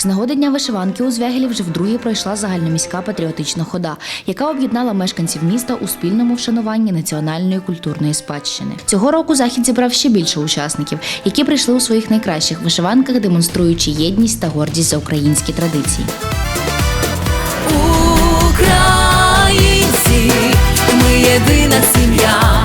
З нагоди дня вишиванки у Звягелі вже вдруге пройшла загальноміська патріотична хода, яка об'єднала мешканців міста у спільному вшануванні національної культурної спадщини. Цього року захід зібрав ще більше учасників, які прийшли у своїх найкращих вишиванках, демонструючи єдність та гордість за українські традиції. Українці, ми єдина сім'я,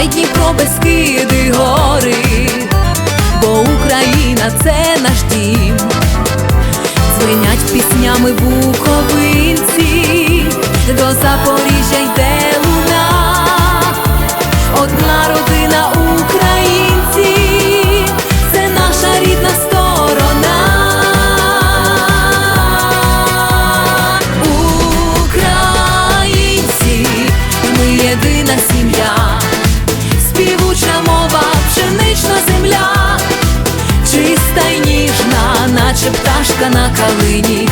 Дунай, Дніпро, безкиди гори, бо Україна це наш дім. звинять піснями буковинці, до Запоріжжя йде на калині.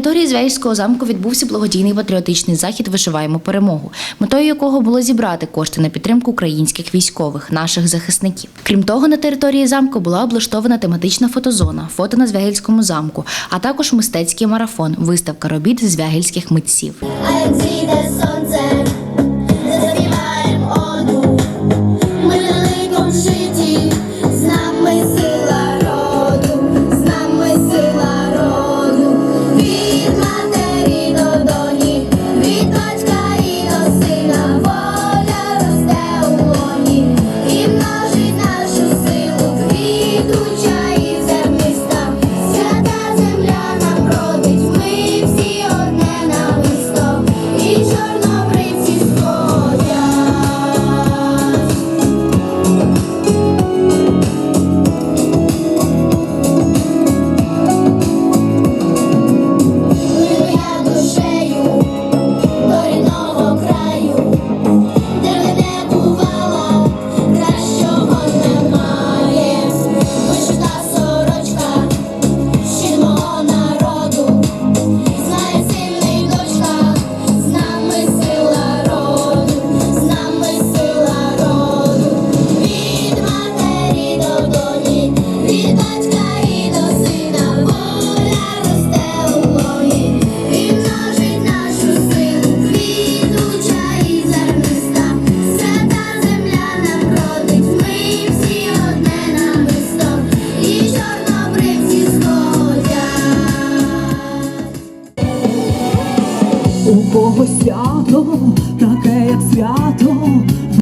Території Звягільського замку відбувся благодійний патріотичний захід Вишиваємо перемогу, метою якого було зібрати кошти на підтримку українських військових, наших захисників. Крім того, на території замку була облаштована тематична фотозона, фото на Звягельському замку, а також мистецький марафон, виставка робіт звягільських митців. Сонце,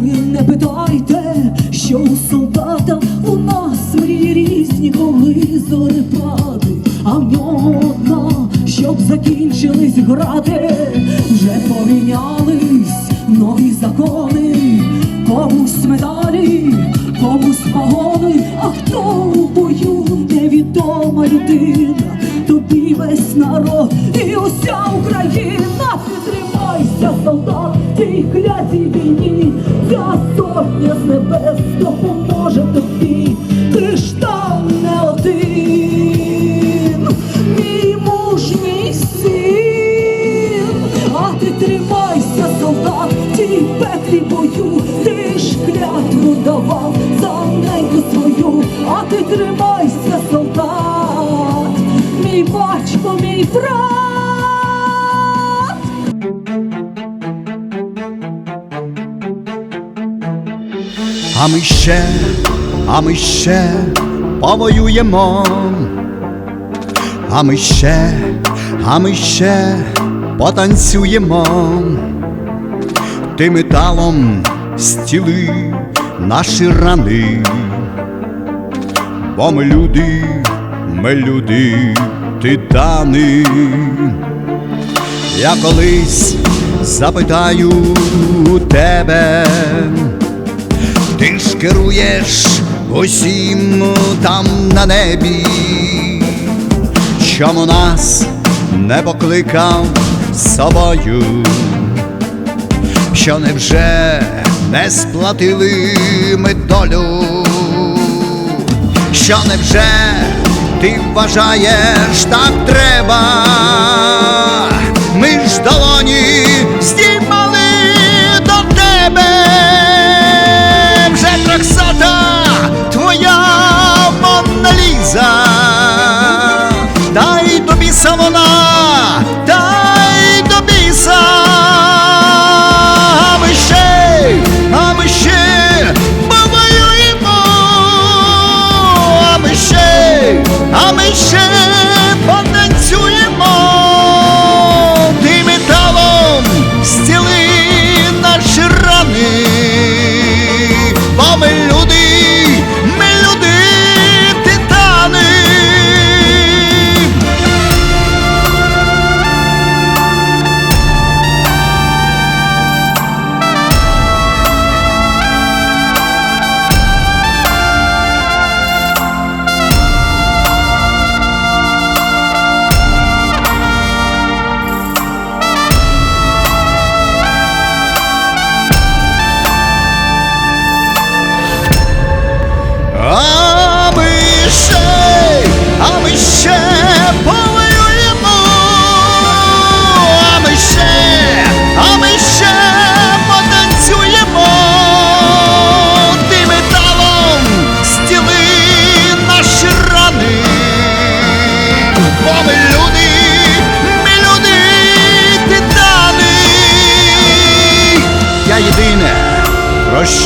ви не питайте, що у солдата у нас мрії різні, коли зорепади, а в нього одна, щоб закінчились гради, вже помінялись нові закони, комусь медалі, комусь погони, а хто у бою невідома людина, тобі весь народ і уся Україна, тримайся, солдат, в цій клятій війні, ця сотня з небес допоможе тобі, ти ж там не один, мій мужній син, а ти тримайся, солдат, в цій пеклі бою, ти ж клятву давав за неньку свою, а ти тримайся, батько, мій брат. А ми ще, а ми ще повоюємо, а ми ще, а ми ще потанцюємо, ти металом стіли наші рани, бо ми люди, ми люди, титани. Я колись запитаю у тебе. Ти ж керуєш усім там на небі, чому нас не покликав собою, що невже не сплатили ми долю, що невже ти вважаєш так треба, ми ж долоні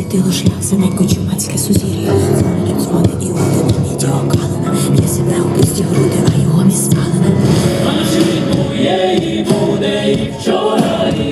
Освітило шлях синенько чумацьке сузір'я. Звони дзвони і один і діо окалена. Я себе у груди, а його міст спалена. Не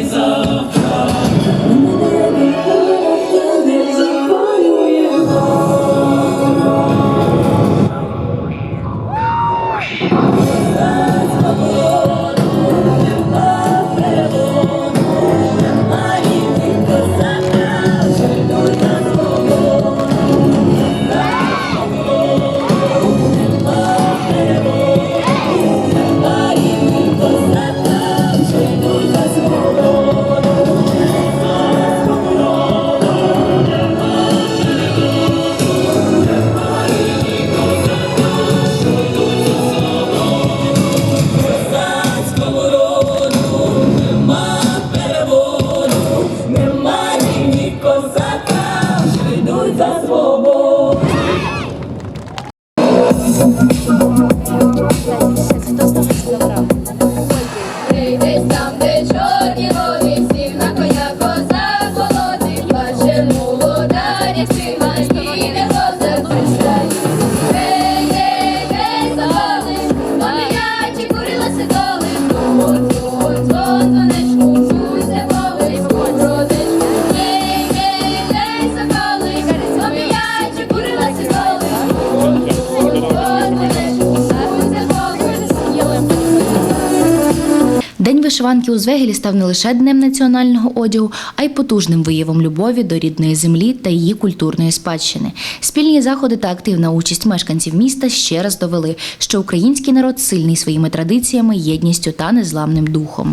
вишиванки у Звегелі став не лише днем національного одягу, а й потужним виявом любові до рідної землі та її культурної спадщини. Спільні заходи та активна участь мешканців міста ще раз довели, що український народ сильний своїми традиціями, єдністю та незламним духом.